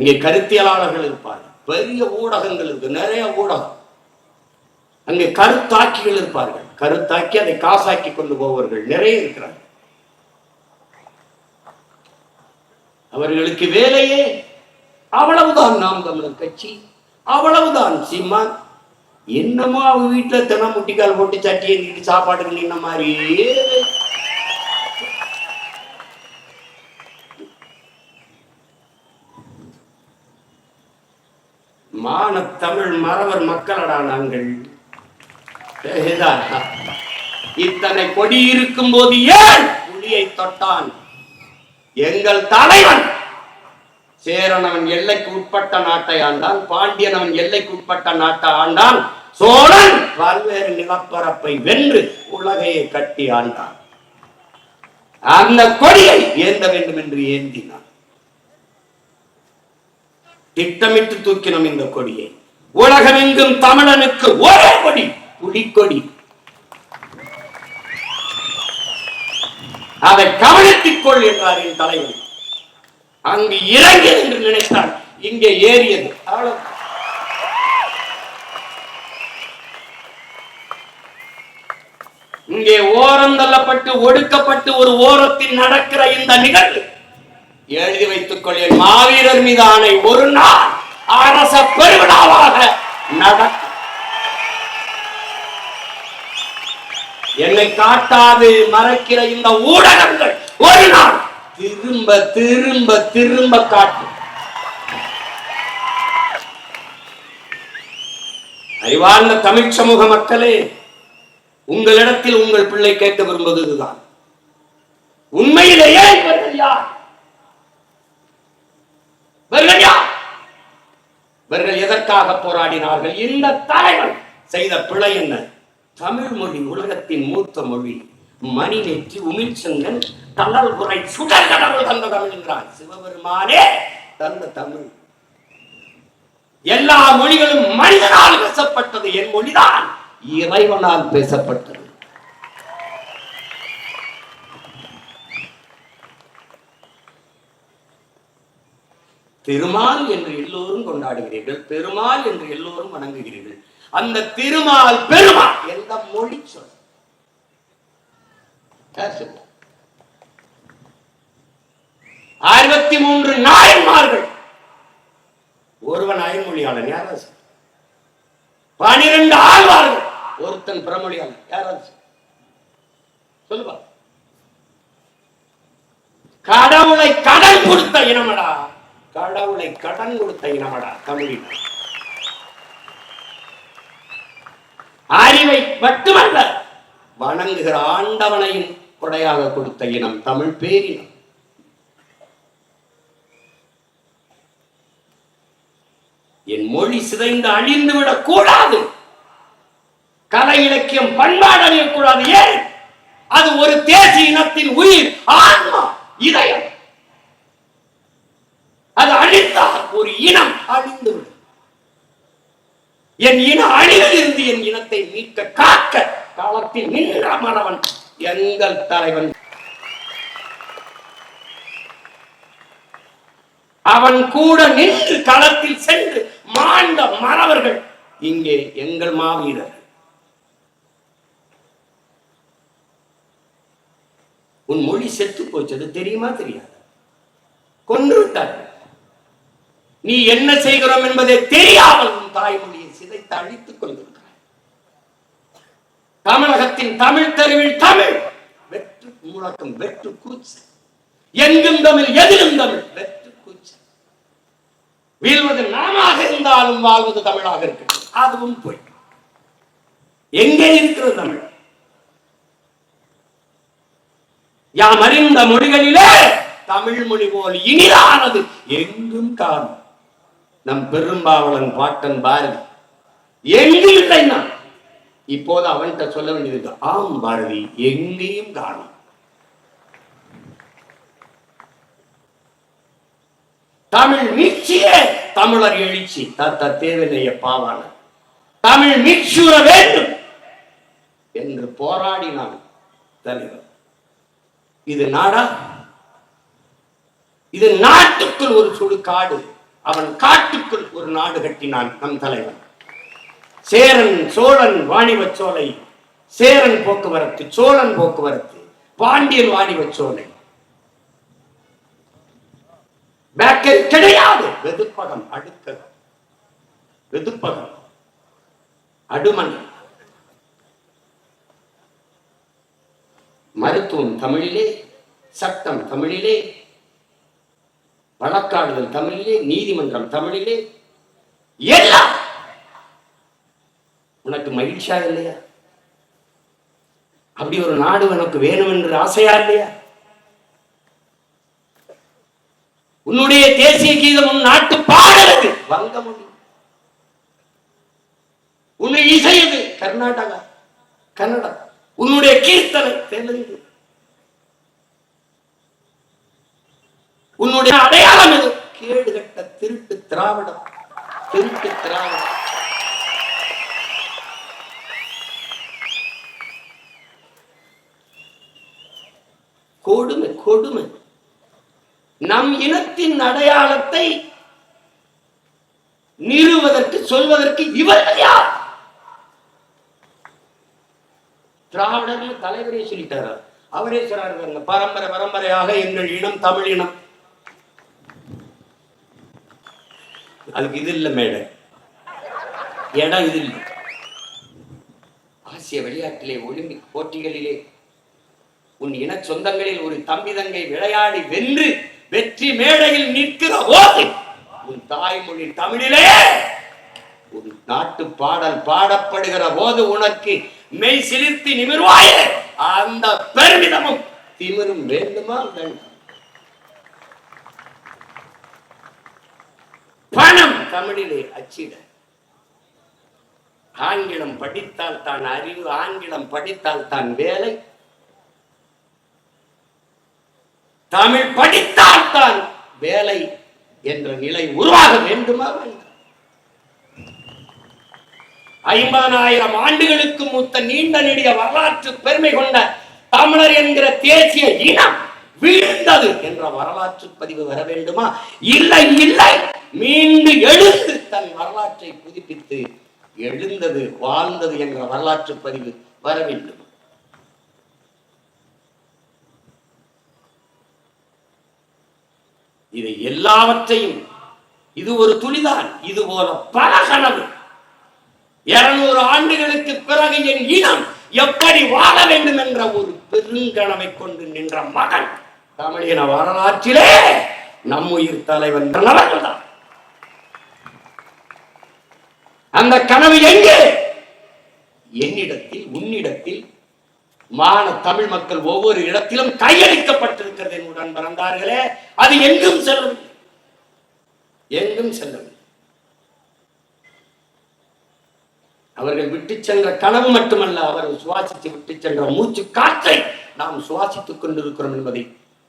இங்கே கருத்தியலாளர்கள் இருப்பார்கள். பெரிய ஊடகங்கள் இருக்கு நிறைய ஊடகம். அங்கே கருத்தாக்கிகள் இருப்பார்கள். கருத்தாக்கி அதை காசாக்கி கொண்டு போவர்கள் நிறைய இருக்கிறார்கள். அவர்களுக்கு வேலையே அவ்வளவுதான் நாம் தமிழர் கட்சி அவ்வளவுதான் சீமான். என்னமோ அவங்க வீட்டுல தினம் முட்டிக்கால் போட்டு சட்டி ஏந்திட்டு சாப்பாடு நின்ன மாதிரியே மான தமிழ் மறவர் மக்களடா நாங்கள்? இத்தனை கொடி இருக்கும் போது ஏன் புலியை தொட்டான்? எங்கள் தலைவன் சேரனவன் எல்லைக்கு உட்பட்ட நாட்டை ஆண்டான் பாண்டியன் அவன் எல்லைக்கு உட்பட்ட நாட்டை ஆண்டான் சோழன் பல்வேறு நிலப்பரப்பை வென்று உலகையை கட்டி ஆண்டான். அந்த கொடியை ஏந்த வேண்டும் என்று ஏந்தினான். திட்டமிட்டு தூக்கினோம் இந்த கொடியை. உலகமெங்கும் தமிழனுக்கு ஒரே கொடி புலிக்கொடி. அதை கவனித்துக் கொள் என்றார் என் தலைவர் அங்கு இறங்கியது என்று நினைத்தார் இங்கே ஏறியது. அவ்வளவு. இங்கே ஓரம் தள்ளப்பட்டு ஒடுக்கப்பட்டு ஒரு ஓரத்தில் நடக்கிற இந்த நிகழ்வு எழுதி வைத்துக் கொள்வேன் மாவீரர் மீது ஆணை ஒரு நாள் அரச பெருவிழாவாக நடக்கும். என்னை காட்டாது மறைக்கிற இந்த ஊடகங்கள் ஒரு நாள் திரும்ப திரும்ப திரும்ப காட்டும். அறிவார்ந்த தமிழ் சமூக மக்களே உங்களிடத்தில் உங்கள் பிள்ளை கேட்க விரும்புவது இதுதான் உண்மையிலேயே இவர்கள் யார்? இவர்கள் யார் இவர்கள் எதற்காக போராடினார்கள்? இந்த தலைவன் செய்த பிழை என்ன? தமிழ் மொழி உலகத்தின் மூத்த மொழி. மணி நெற்றி உமிழ்ச்செங்கன் தளல் உரை சுடர் கடவுள் தந்த தமிழ் என்றான். சிவபெருமானே தந்த தமிழ். எல்லா மொழிகளும் மனிதனால் பேசப்பட்டது. என் மொழிதான். இறைவனால் பேசப்பட்டது. திருமால் என்று எல்லோரும் கொண்டாடுகிறீர்கள் பெருமாள் என்று எல்லோரும் வணங்குகிறீர்கள். அந்த திருமால் பெருமாள் எந்த மொழி சொல்? அறுபத்தி மூன்று நாயன்மார்கள். ஒருவன் அயன்மொழியாளன் யாராவது பனிரெண்டு ஆழ்வார்கள். ஒருத்தன் பிரமொழியாளன் யாராவது சொல்லு. கடவுளை கடல் கொடுத்த இனமடா. கடன் கொடுத்த இனமடா தமிழின அறிவை மட்டுமல்ல வணங்குகிற ஆண்டவனையும் கொடையாக கொடுத்த இனம் தமிழ் பேரினம். என் மொழி சிதைந்து அழிந்து விடக் கூடாது. கலை இலக்கியம் பண்பாடு அழியக்கூடாது ஏன்? அது ஒரு தேசிய இனத்தின் உயிர் ஆன்மா இதயம். அது அழிந்தால் ஒரு இனம் அழிந்து விடும் என் இன அழிவில் இருந்து என் இனத்தை மீட்க காக்க காலத்தில் நின்ற மறவன் எங்கள் தலைவன். அவன் கூட நின்று களத்தில் சென்று மாண்ட மறவர்கள் இங்கே எங்கள் மாவீரர். உன் மொழி செத்து போச்சது தெரியுமா தெரியாது? கொன்று விட்டார்கள். நீ என்ன செய்கிறோம் என்பதை தெரியாமல் உன் தாய்மொழியை சிதைத்து அழித்துக் கொண்டிருக்கிறாய் தமிழகத்தின் தமிழ் தெருவில் தமிழ் வெற்று முழக்கம் வெற்று கூச்சு எங்கும் தமிழ் எதிலும் தமிழ் வெற்று கூச்சு வீழ்வது நாமாக இருந்தாலும் வாழ்வது தமிழாக இருக்கிறது அதுவும் போய். எங்கே இருக்கிறது தமிழ்? யாம் அறிந்த மொழிகளிலே தமிழ் மொழி போல் இனிதானது எங்கும் காணும். நம் பெரும்பாவளன் பாட்டன் பாரதி. எங்கும் இப்போது அவன்கிட்ட சொல்ல வேண்டியது ஆம் பாரதி எங்கேயும் காணும். தமிழ் மீட்சியே தமிழர் எழுச்சி தத்த தேவையில்லைய பாவான. தமிழ் மீட்சியுற வேண்டும் என்று போராடினான் தலைவர். இது நாடா? இது நாட்டுக்குள் ஒரு சுடு காடு அவன் காட்டுக்குள் ஒரு நாடு கட்டினான் நம் தலைவன். சேரன் சோழன் வாணிபச் சோலை சேரன் போக்குவரத்து சோழன் போக்குவரத்து பாண்டியன் வாணிப சோலை. கிடையாது. வெதுப்பகம் அடுத்தது. வெதுப்பகம். அடுமன் மருத்துவம் தமிழிலே சட்டம் தமிழிலே வழக்காடுதல் தமிழிலே நீதிமன்றம் தமிழிலே எல்லாம். உனக்கு மகிழ்ச்சியா இல்லையா? அப்படி ஒரு நாடு உனக்கு வேணும் என்று ஆசையா இல்லையா? உன்னுடைய தேசிய கீதம் உன் நாட்டு பாடலுக்கு வங்க மொழி உன்னுடைய இசையது கர்நாடகா. கன்னடா உன்னுடைய கீர்த்தனை. தெலுங்கு. உன்னுடைய அடையாளம் எது? கேடு கட்ட திருட்டு திராவிடம். திருட்டு திராவிடம். கொடுமை கொடுமை. நம் இனத்தின் அடையாளத்தை நிறுவதற்கு சொல்வதற்கு இவர்கள் யார்? திராவிடர்கள் தலைவரே சொல்லிட்டாரா? அவரே சொல்றாரு பரம்பரை பரம்பரையாக எங்கள் இனம் தமிழ் இனம். அதுக்கு இது இல்லை மேடை இடம் இது இல்லை. ஆசிய விளையாட்டிலே ஒலிம்பிக் போட்டிகளிலே உன் இன சொந்தங்களில் ஒரு தம்பி தங்கை விளையாடி வென்று வெற்றி மேடையில் நிற்கிற போது உன் தாய்மொழி தமிழிலே ஒரு நாட்டு பாடல் பாடப்படுகிற போது உனக்கு மெய் சிலிர்த்தி நிமிர்வாயே அந்த பெருமிதமும் திமிரும் வேண்டுமா வேண்டாம்? பணம். தமிழிலே அச்சிட. ஆங்கிலம் படித்தால் தான் அறிவு ஆங்கிலம் படித்தால் தான் வேலை. தமிழ் படித்தால் தான் வேலை என்ற நிலை உருவாக வேண்டுமா வேண்டாம்? ஐம்பதனாயிரம் ஆண்டுகளுக்கு மூத்த நீண்ட நெடிய வரலாற்று பெருமை கொண்ட தமிழர் என்கிற தேசிய இனம் வீழ்ந்தது என்ற வரலாற்று பதிவு வர வேண்டுமா? இல்லை இல்லை. மீண்டு எழுந்து தன் வரலாற்றை புதுப்பித்து எழுந்தது வாழ்ந்தது என்ற வரலாற்று பதிவு வர வேண்டும். இதை எல்லாவற்றையும் இது ஒரு துளிதான் இது போல பல கனவு. இருநூறு ஆண்டுகளுக்கு பிறகு என் இனம் எப்படி வாழ வேண்டும் என்ற ஒரு பெருங்கனவை கொண்டு நின்ற மகன் தமிழின வரலாற்றிலே நம்முயிர் உயிர் தலைவன் அவர்கள்தான் அந்த கனவு எங்கே? என்னிடத்தில் உன்னிடத்தில். மான தமிழ் மக்கள் ஒவ்வொரு இடத்திலும் கையளிக்கப்பட்டிருக்கிறது என்னுடன் பிறந்தார்களே அது எங்கும் செல்லவில்லை எங்கும் செல்லவில்லை அவர்கள் விட்டு சென்ற கனவு மட்டுமல்ல அவர்கள் சுவாசித்து விட்டு சென்ற மூச்சு காற்றை நாம் சுவாசித்துக் கொண்டிருக்கிறோம் என்பதை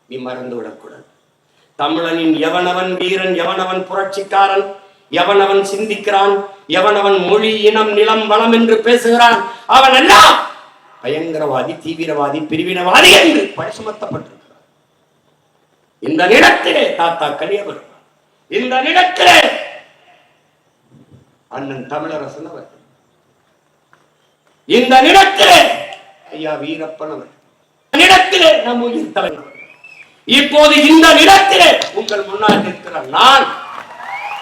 நீ மறந்துவிடக்கூடாது. தமிழனின் எவனவன் வீரன் எவனவன் புரட்சிக்காரன்? எவனவன் சிந்திக்கிறான்? எவனவன் மொழி இனம் நிலம் வளம் என்று பேசுகிறான்? அவன் எல்லாம் பயங்கரவாதி தீவிரவாதி பிரிவினவாதி என்று பழி சுமத்தப்பட்டிருக்கிறார் இந்த நிலத்திலே தாத்தா கலியவர் இந்த நிலத்திலே அண்ணன் தமிழரசன் அவர். இந்த நிலத்திலே ஐயா வீரப்பன் அவர். நிலத்திலே நம் உயிர் தலைவர். இப்போது இந்த நிலத்திலே உங்கள் முன்னால் நிற்கிற நான்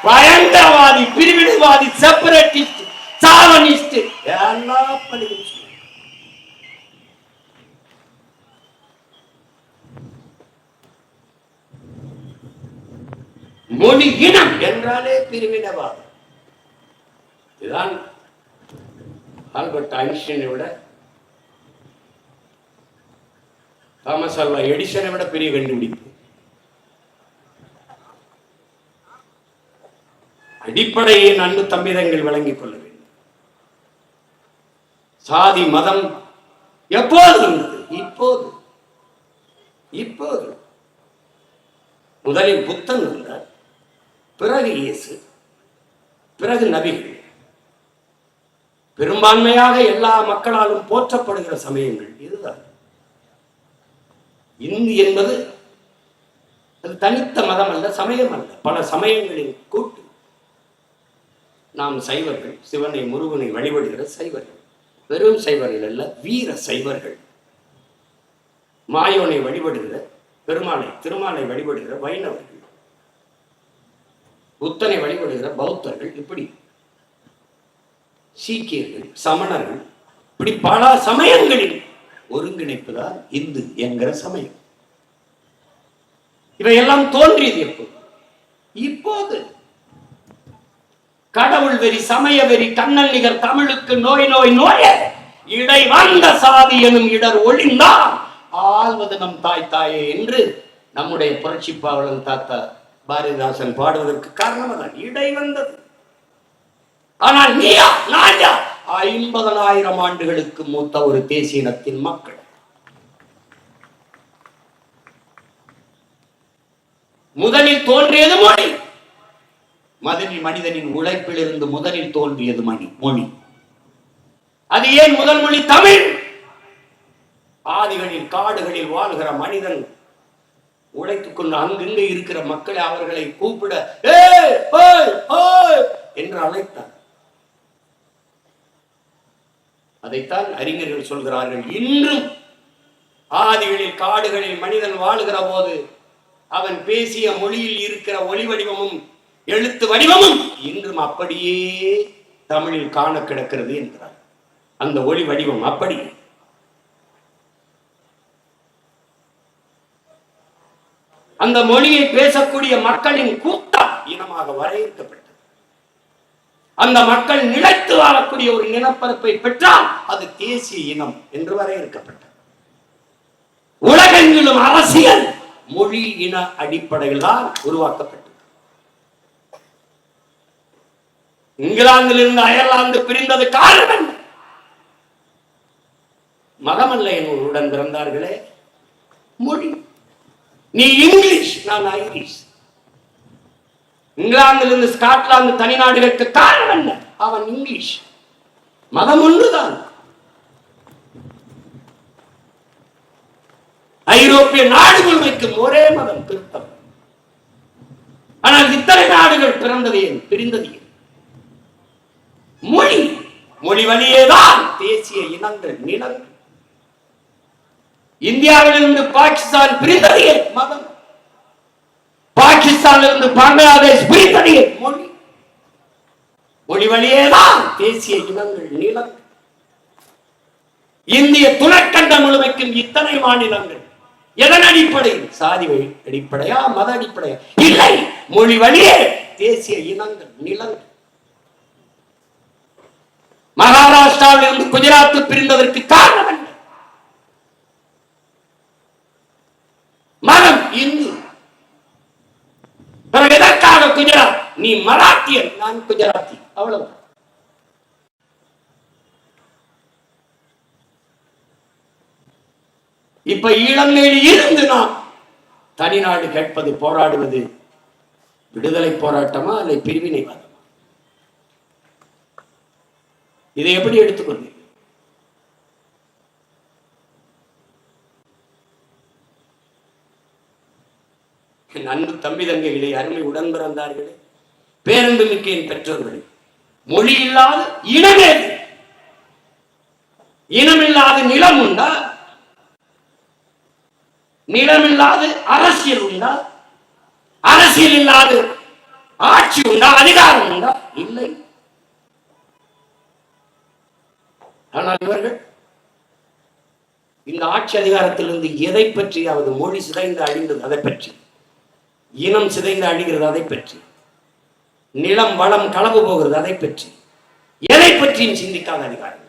பயங்கரவாதி பிரிவினைவாதி செப்பரேட்டிஸ்ட் சாவனிஸ்ட் எல்லா பணியும் செய்வேன். மொழி இனம் என்றாலே பிரிவினைவாதம் இதுதான் ஆல்பர்ட் ஐன்ஸ்டீனை விட தாமஸ் ஆல்வா எடிசனை விட பெரிய கண்டுபிடிப்பு அடிப்படையை அன்பு தம்பிதங்கள் விளங்கிக் கொள்ள வேண்டும். சாதி மதம் எப்போது இருந்தது இப்போது. இப்போது. முதலில் புத்தன் இருந்தார் பிறகு இயேசு பிறகு நபிகள். பெரும்பான்மையாக எல்லா மக்களாலும் போற்றப்படுகிற சமயங்கள் இதுதான். இந்து என்பது அது தனித்த மதம் அல்ல சமயம் அல்ல. பல சமயங்களின் கூட்டு நாம் சைவர்கள் சிவனை முருகனை வழிபடுகிற சைவர்கள். வெறும் சைவர்கள் அல்ல வீர சைவர்கள். மாயோனை வழிபடுகிற பெருமாளை திருமாலை வழிபடுகிற வைணவர்கள். புத்தனை வழிபடுகிற பௌத்தர்கள் இப்படி. சீக்கியர்கள் சமணர்கள் இப்படி பல சமயங்களில் ஒருங்கிணைப்புதான் இந்து என்கிற சமயம். இவையெல்லாம் தோன்றியது எப்போது? இப்போது கடவுள் வெறி சமய வெறி கண்ணல் நிகர் தமிழுக்கு நோய் நோய் நோய இடை வந்த சாதி எனும் இடர் ஒளிந்தான் ஆழ்வது நம் தாய் தாயே என்று நம்முடைய புரட்சி பாவலன் தாத்தா பாரதிதாசன் பாடுவதற்கு காரணம் அதான். இடை வந்தது. ஆனால் நீயா நாயா ஐம்பதனாயிரம் ஆண்டுகளுக்கு மூத்த ஒரு தேசிய இனத்தின் மக்கள். முதலில் தோன்றியது மொழி. மதனி மனிதனின் உழைப்பிலிருந்து முதலில் தோன்றியது மணி மொழி. அது ஏன் முதல் மொழி தமிழ்? ஆதிகளில் காடுகளில் வாழ்கிற மனிதன் உழைத்துக் கொண்டு அங்கங்கே இருக்கிற மக்களை அவர்களை கூப்பிட என்று அழைத்தார் அதைத்தான் அறிஞர்கள் சொல்கிறார்கள் இன்றும் ஆதிகளில் காடுகளில் மனிதன் வாழ்கிற போது அவன் பேசிய மொழியில் இருக்கிற ஒளி வடிவமும் எழுத்து வடிவமும் இன்றும் அப்படியே தமிழில் காண கிடக்கிறது என்கிறார் அந்த ஒளி வடிவம் அப்படி. அந்த மொழியை பேசக்கூடிய மக்களின் கூட்டம் இனமாக வரையறுக்கப்பட்டது. அந்த மக்கள் நிலைத்து வாழக்கூடிய ஒரு இனப்பரப்பை பெற்றால் அது தேசிய இனம் என்று வரையறுக்கப்பட்டது. உலகெங்கிலும் அரசியல் மொழி இன அடிப்படையில் தான் உருவாக்கப்பட்டது. இங்கிலாந்திலிருந்து அயர்லாந்து பிரிந்தது காரணம் என்ன? உடன் பிறந்தார்களே. மொழி. நீ இங்கிலீஷ் நான் ஐரிஷ். இங்கிலாந்திலிருந்து ஸ்காட்லாந்து தனிநாடுகளுக்கு காரணம் என்ன? அவன் இங்கிலீஷ். மதம் ஒன்றுதான். ஐரோப்பிய நாடு முழுமைக்கும் ஒரே மதம் திருத்தம் ஆனால் இத்தனை நாடுகள் பிறந்தது ஏன்? பிரிந்தது மொழி. மொழி வழியேதான் தேசிய இனங்கள் நிலங்கள் இந்தியாவிலிருந்து பாகிஸ்தான் பிரிந்தது மதம். பாகிஸ்தானிலிருந்து பங்களாதேஷ் பிரிந்தது ஏன் மொழி. மொழி வழியேதான் தேசிய இனங்கள் நிலங்கள் இந்திய துணைக்கண்டம் முழுமைக்கும் இத்தனை மாநிலங்கள். எதன் அடிப்படையில் சாதி வழி அடிப்படையா மத அடிப்படையா? இல்லை. மொழி வழியே தேசிய இனங்கள் நிலங்கள் மகாராஷ்டிராவில் இருந்து குஜராத் பிரிந்ததற்கு காரணம் என்ன? இந்து பிறகு எதற்காக குஜராத்? நீ மராட்டியன் நான் குஜராத்தி. அவ்வளவு இப்ப இளமையில் இருந்து நாம் தனிநாடு கேட்பது போராடுவது விடுதலை போராட்டமா அல்லது பிரிவினைவாதம்? இதை எப்படி எடுத்துக்கொண்டீர்கள் அன்பு தம்பி தங்கைகளே அருமை உடன் பிறந்தார்களே பேரன்பு மிக்க என் பெற்றோர்களே மொழி இல்லாத இனமே இனமில்லாத நிலம் உண்டா? நிலமில்லாத அரசியல் உண்டா? அரசியல் இல்லாத ஆட்சி உண்டா? அதிகாரம் உண்டா? இல்லை. ஆனால் இவர்கள் இந்த ஆட்சி அதிகாரத்திலிருந்து எதை பற்றியாவது மொழி சிதைந்து அழிந்தது அதை பற்றி. இனம் சிதைந்து அழிகிறது அதை பற்றி. நிலம் வளம் களவு போகிறது அதை பற்றி. எதை பற்றியும் சிந்திக்காத அதிகாரம்